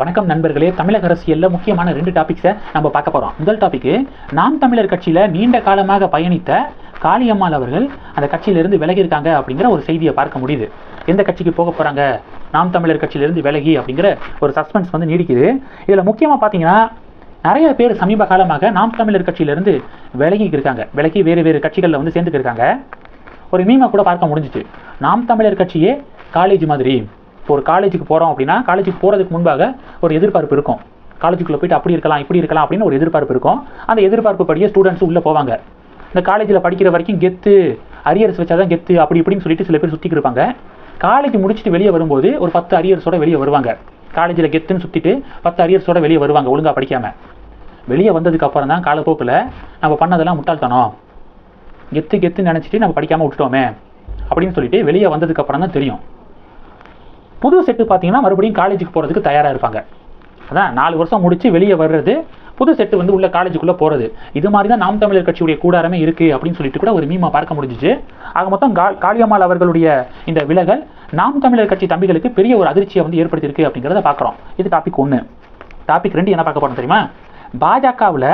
வணக்கம் நண்பர்களே. தமிழக அரசியலில் முக்கியமான ரெண்டு டாபிக்ஸை நம்ம பார்க்க போகிறோம் முதல் டாபிக்கு நாம் தமிழர் கட்சியில் நீண்ட காலமாக பயணித்த காளியம்மாள் அவர்கள் அந்த கட்சியிலிருந்து விலகி இருக்காங்க அப்படிங்கிற ஒரு செய்தியை பார்க்க முடியுது. எந்த கட்சிக்கு போக போகிறாங்க நாம் தமிழர் கட்சியிலிருந்து விலகி அப்படிங்கிற ஒரு சஸ்பென்ஸ் வந்து நீடிக்குது. இதில் முக்கியமாக பார்த்தீங்கன்னா நிறைய பேர் சமீப காலமாக நாம் தமிழர் கட்சியிலிருந்து விலகி இருக்காங்க. விலகி வேறு வேறு கட்சிகளில் வந்து சேர்ந்துக்கிருக்காங்க ஒரு மீமை கூட பார்க்க முடிஞ்சிச்சு. நாம் தமிழர் கட்சியே காலேஜ் மாதிரி. இப்போ ஒரு காலேஜுக்கு போகிறோம் அப்படின்னா காலேஜுக்கு போகிறதுக்கு முன்பாக ஒரு எதிர்பார்ப்பு இருக்கும். காலேஜுக்குள்ளே போயிட்டு அப்படி இருக்கலாம் இப்படி இருக்கலாம் அப்படின்னு ஒரு எதிர்பார்ப்பு இருக்கும். அந்த எதிர்பார்ப்பு படியே ஸ்டூடெண்ட்ஸ் உள்ளே போவாங்க. இந்த காலேஜில் படிக்கிற வரைக்கும் கெத்து அரியர்ஸ் வச்சாதான் கெத்து அப்படி இப்படின்னு சொல்லிட்டு சில பேர் சுற்றிட்டு இருப்பாங்க. காலேஜ் முடிச்சுட்டு வெளியே வரும்போது ஒரு பத்து அரியர்ஸோட வெளியே வருவாங்க. காலேஜில் கெத்துன்னு சுற்றிட்டு பத்து அரியர்ஸோட வெளியே வருவாங்க ஒழுங்காக படிக்காமல் வெளியே வந்ததுக்கு அப்புறம் தான் காலப்போக்கில் நம்ம பண்ணதெல்லாம் முட்டாள்தனம். கெத்து கெத்து நினச்சிட்டு நம்ம படிக்காமல் விட்டுட்டோமே அப்படின்னு சொல்லிட்டு வெளியே வந்ததுக்கு அப்புறம் தான் தெரியும். புது செட்டு பார்த்தீங்கன்னா மறுபடியும் காலேஜுக்கு போகிறதுக்கு தயாராக இருப்பாங்க. அதான் நாலு வருஷம் முடிச்சு வெளியே வர்றது புது செட்டு வந்து உள்ள காலேஜுக்குள்ளே போகிறது இது மாதிரி தான் நாம் தமிழர் கட்சியுடைய கூடாரமே இருக்குது அப்படின்னு சொல்லிட்டு கூட ஒரு மீமா பார்க்க முடிஞ்சிச்சு. ஆக மொத்தம் கா காளியம்மாள் அவர்களுடைய இந்த விலகல் நாம் தமிழர் கட்சி தம்பிகளுக்கு பெரிய ஒரு அதிர்ச்சியை வந்து ஏற்படுத்தியிருக்கு அப்படிங்கிறத பார்க்குறோம் இது டாபிக் ஒன்று டாபிக் ரெண்டு என்ன பார்க்க போகிறோம் தெரியுமா? பாஜகவில்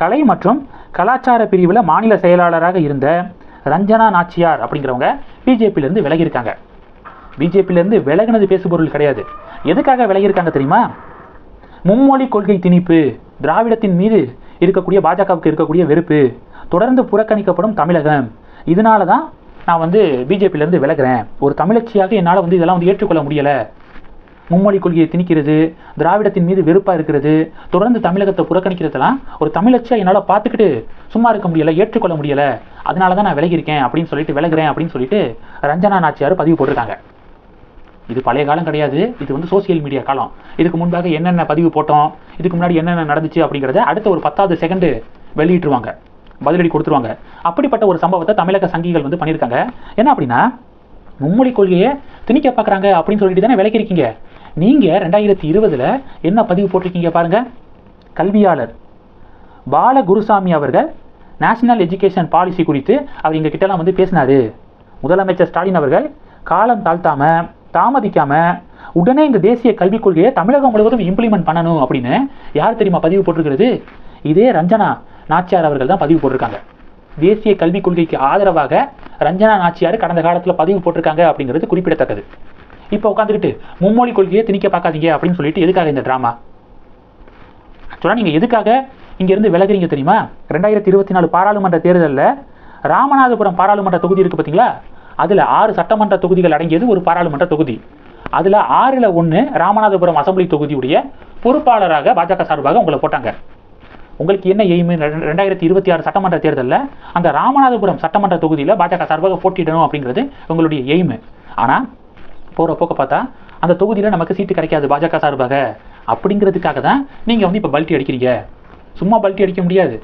கலை மற்றும் கலாச்சார பிரிவில் மாநில செயலாளராக இருந்த ரஞ்சனா நாச்சியார் அப்படிங்கிறவங்க பிஜேபியிலேருந்து விலகியிருக்காங்க பிஜேபியிலேருந்து விலகினது பேசுபொருள் கிடையாது. எதுக்காக விலகியிருக்காங்க தெரியுமா? மும்மொழி கொள்கை திணிப்பு திராவிடத்தின் மீது இருக்கக்கூடிய பாஜகவுக்கு இருக்கக்கூடிய வெறுப்பு தொடர்ந்து புறக்கணிக்கப்படும் தமிழகம். இதனால தான் நான் வந்து பிஜேபியிலேருந்து விலகிறேன். ஒரு தமிழச்சியாக என்னால் வந்து இதெல்லாம் வந்து ஏற்றுக்கொள்ள முடியலை. மும்மொழி கொள்கையை திணிக்கிறது திராவிடத்தின் மீது வெறுப்பாக இருக்கிறது தொடர்ந்து தமிழகத்தை புறக்கணிக்கிறதெல்லாம் ஒரு தமிழச்சியாக என்னால் பார்த்துக்கிட்டு சும்மா இருக்க முடியலை ஏற்றுக்கொள்ள முடியலை. அதனால தான் நான் விலகியிருக்கேன் அப்படின்னு சொல்லிட்டு விலகிறேன் அப்படின்னு சொல்லிட்டு ரஞ்சனா நாச்சியார் பதிவு போட்டிருக்காங்க. இது பழைய காலம் கிடையாது. இது வந்து சோசியல் மீடியா காலம். இதுக்கு முன்பாக என்னென்ன பதிவு போட்டோம் இதுக்கு முன்னாடி என்னென்ன நடந்துச்சு அப்படிங்கிறத அடுத்த ஒரு பத்தாவது செகண்டு வெளியிட்டுருவாங்க. பதிலடி கொடுத்துருவாங்க. அப்படிப்பட்ட ஒரு சம்பவத்தை தமிழக சங்கிகள் வந்து பண்ணியிருக்காங்க. என்ன அப்படின்னா மும்மொழி கொள்கையை திணிக்க பார்க்குறாங்க அப்படின்னு சொல்லிட்டு தானே விளக்கிருக்கீங்க நீங்கள் ரெண்டாயிரத்தி இருபதில் என்ன பதிவு போட்டிருக்கீங்க பாருங்கள் கல்வியாளர் பால குருசாமி அவர்கள் நேஷனல் எஜுகேஷன் பாலிசி குறித்து அவர் எங்கள் கிட்டலாம் வந்து பேசினாரு. முதலமைச்சர் ஸ்டாலின் அவர்கள் காலம் தாழ்த்தாம தாமதிக்காமல் உடனே இந்த தேசிய கல்விக் கொள்கையை தமிழகம் முழுவதும் இம்ப்ளிமெண்ட் பண்ணணும் அப்படின்னு யார் தெரியுமா பதிவு போட்டிருக்கிறது? இதே ரஞ்சனா நாச்சியார் அவர்கள் தான் பதிவு போட்டிருக்காங்க. தேசிய கல்விக் கொள்கைக்கு ஆதரவாக ரஞ்சனா நாச்சியார் கடந்த காலத்தில் பதிவு போட்டிருக்காங்க அப்படிங்கிறது குறிப்பிடத்தக்கது. இப்போ உட்காந்துக்கிட்டு மும்மொழி கொள்கையை திணிக்க பார்க்காதீங்க அப்படின்னு சொல்லிட்டு எதுக்காக இந்த ட்ராமா ஆக்சுவலாக நீங்கள் எதுக்காக இங்கேருந்து விலகுறீங்க தெரியுமா? ரெண்டாயிரத்தி இருபத்தி நாலு பாராளுமன்ற தேர்தலில் ராமநாதபுரம் பாராளுமன்ற தொகுதி இருக்குது பார்த்தீங்களா அதில் ஆறு சட்டமன்ற தொகுதிகள் அடங்கியது ஒரு பாராளுமன்ற தொகுதி. அதில் ஆறில் ஒன்று ராமநாதபுரம் அசம்பிளி தொகுதியுடைய பொறுப்பாளராக பாஜக சார்பாக உங்களை போட்டாங்க. உங்களுக்கு என்ன எய்மு ரெண்டாயிரத்தி இருபத்தி ஆறு சட்டமன்ற தேர்தலில் அந்த ராமநாதபுரம் சட்டமன்ற தொகுதியில் பாஜக சார்பாக போட்டியிடணும் அப்படிங்கிறது உங்களுடைய எய்மு ஆனால் போகிற போக்க பார்த்தா அந்த தொகுதியில் நமக்கு சீட்டு கிடைக்காது பாஜக சார்பாக. அப்படிங்கிறதுக்காக தான் நீங்கள் வந்து இப்போ பல்ட்டி அடிக்கிறீங்க. சும்மா பல்ட்டி அடிக்க முடியாது.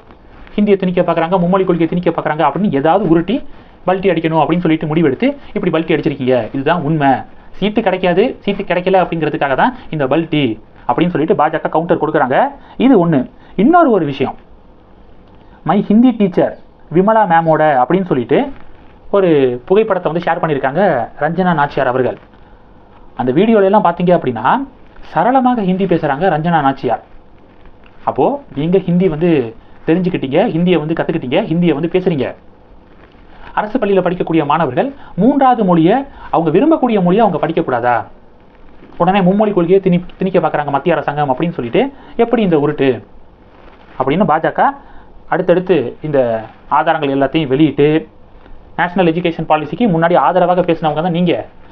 ஹிந்தியை திணிக்க பார்க்குறாங்க மும்மொழி கொள்கையை திணிக்க பார்க்குறாங்க அப்படின்னு ஏதாவது உருட்டி பல்ட்டி அடிக்கணும் அப்படின்னு சொல்லிட்டு முடிவெடுத்து இப்படி பல்ட்டி அடிச்சிருக்கீங்க. இதுதான் உண்மை. சீட்டு கிடைக்காது. சீட்டு கிடைக்கல அப்படிங்கிறதுக்காக தான் இந்த பல்ட்டி அப்படின்னு சொல்லிட்டு பாஜக கவுண்டர் கொடுக்குறாங்க. இது ஒன்று இன்னொரு ஒரு விஷயம். மை ஹிந்தி டீச்சர் விமலா மேமோட அப்படின்னு சொல்லிட்டு ஒரு புகைப்படத்தை வந்து ஷேர் பண்ணியிருக்காங்க ரஞ்சனா நாச்சியார் அவர்கள். அந்த வீடியோலெல்லாம் பார்த்தீங்க அப்படின்னா சரளமாக ஹிந்தி பேசுகிறாங்க ரஞ்சனா நாச்சியார். அப்போது நீங்கள் ஹிந்தி வந்து தெரிஞ்சுக்கிட்டீங்க ஹிந்தியை வந்து கற்றுக்கிட்டீங்க ஹிந்தியை வந்து பேசுகிறீங்க அரசு பள்ளியில் படிக்கக்கூடிய மாணவர்கள் மூன்றாவது மொழியை அவங்க விரும்பக்கூடிய மொழியை அவங்க படிக்கக்கூடாதா? உடனே மும்மொழி கொள்கையை திணி திணிக்க பார்க்குறாங்க மத்திய அரசாங்கம் அப்படின்னு சொல்லிட்டு எப்படி இந்த உருட்டு? அப்படின்னு பாஜக அடுத்தடுத்து இந்த ஆதாரங்கள் எல்லாத்தையும் வெளியிட்டு நேஷனல் எஜுகேஷன் பாலிசிக்கு முன்னாடி ஆதரவாக பேசினவங்க தான் நீங்கள்